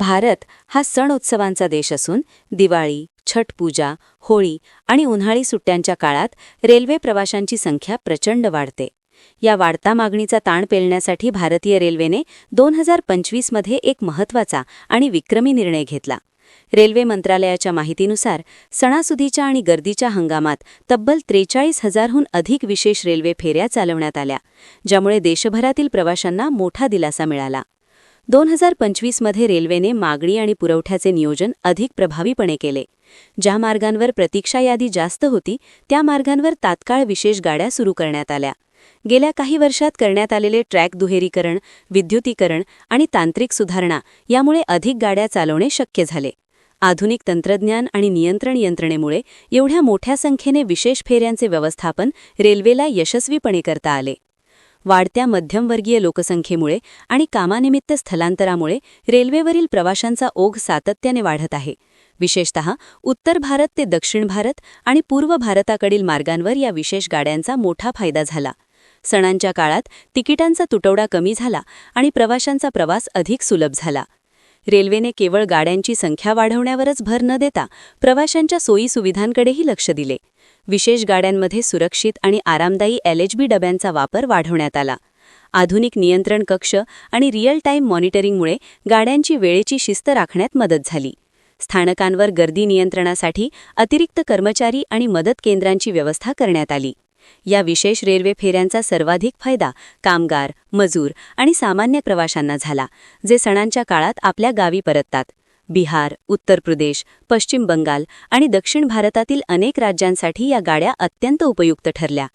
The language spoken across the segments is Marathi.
भारत हा सण उत्सवांचा देश असून दिवाळी छठ पूजा होळी आणि उन्हाळी सुट्ट्यांच्या काळात रेल्वे प्रवाशांची संख्या प्रचंड वाढते. या वाढता मागणीचा ताण पेलण्यासाठी भारतीय रेल्वेने दोन हजार पंचवीसमध्ये एक महत्त्वाचा आणि विक्रमी निर्णय घेतला. रेल्वे मंत्रालयाच्या माहितीनुसार सणासुदीच्या आणि गर्दीच्या हंगामात तब्बल त्रेचाळीस हजारहून अधिक विशेष रेल्वे फेऱ्या चालवण्यात आल्या ज्यामुळे देशभरातील प्रवाशांना मोठा दिलासा मिळाला. दोन हजार पंचवीसमध्ये रेल्वेने मागणी आणि पुरवठ्याचे नियोजन अधिक प्रभावीपणे केले. ज्या मार्गांवर प्रतीक्षा यादी जास्त होती त्या मार्गांवर तात्काळ विशेष गाड्या सुरू करण्यात आल्या. गेल्या काही वर्षात करण्यात आलेले ट्रॅक दुहेरीकरण विद्युतीकरण आणि तांत्रिक सुधारणा यामुळे अधिक गाड्या चालवणे शक्य झाले. आधुनिक तंत्रज्ञान आणि नियंत्रण यंत्रणेमुळे एवढ्या मोठ्या संख्येने विशेष फेऱ्यांचे व्यवस्थापन रेल्वेला यशस्वीपणे करता आले. वाढत्या मध्यमवर्गीय लोकसंख्येमुळे आणि कामानिमित्त स्थलांतरामुळे रेल्वेवरील प्रवाशांचा ओघ सातत्याने वाढत आहे. विशेषतः उत्तर भारत ते दक्षिण भारत आणि पूर्व भारताकडील मार्गांवर या विशेष गाड्यांचा मोठा फायदा झाला. सणांच्या काळात तिकिटांचा तुटवडा कमी झाला आणि प्रवाशांचा प्रवास अधिक सुलभ झाला. रेल्वेने केवळ गाड्यांची संख्या वाढवण्यावरच भर न देता प्रवाशांच्या सोयीसुविधांकडेही लक्ष दिले. विशेष गाड्यांमध्ये सुरक्षित आणि आरामदायी एलएचबी डब्यांचा वापर वाढवण्यात आला. आधुनिक नियंत्रण कक्ष आणि रिअल टाईम मॉनिटरिंगमुळे गाड्यांची वेळेची शिस्त राखण्यात मदत झाली. स्थानकांवर गर्दी नियंत्रणासाठी अतिरिक्त कर्मचारी आणि मदत केंद्रांची व्यवस्था करण्यात आली. या विशेष रेल्वे फेऱ्यांचा सर्वाधिक फायदा कामगार मजूर आणि सामान्य प्रवाशांना झाला जे सणांच्या काळात आपल्या गावी परततात. बिहार उत्तर प्रदेश पश्चिम बंगाल आणि दक्षिण भारतातील अनेक राज्यांसाठी या गाड्या अत्यंत उपयुक्त ठरल्या.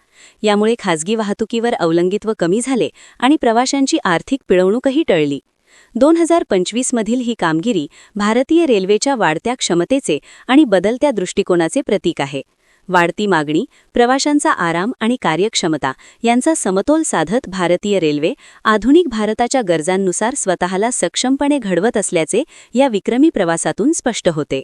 यामुळे खाजगी वाहतुकीवर अवलंबित्व कमी झाले आणि प्रवाशांची आर्थिक पिळवणूकही टळली. दोन हजार पंचवीसमधील ही कामगिरी भारतीय रेल्वेच्या वाढत्या क्षमतेचे आणि बदलत्या दृष्टिकोनाचे प्रतीक आहे. वाढती मागणी प्रवाशांचा आराम आणि कार्यक्षमता यांचा समतोल साधत भारतीय रेल्वे आधुनिक भारताच्या गरजांनुसार स्वतःला सक्षमपणे घडवत असल्याचे या विक्रमी प्रवासातून स्पष्ट होते.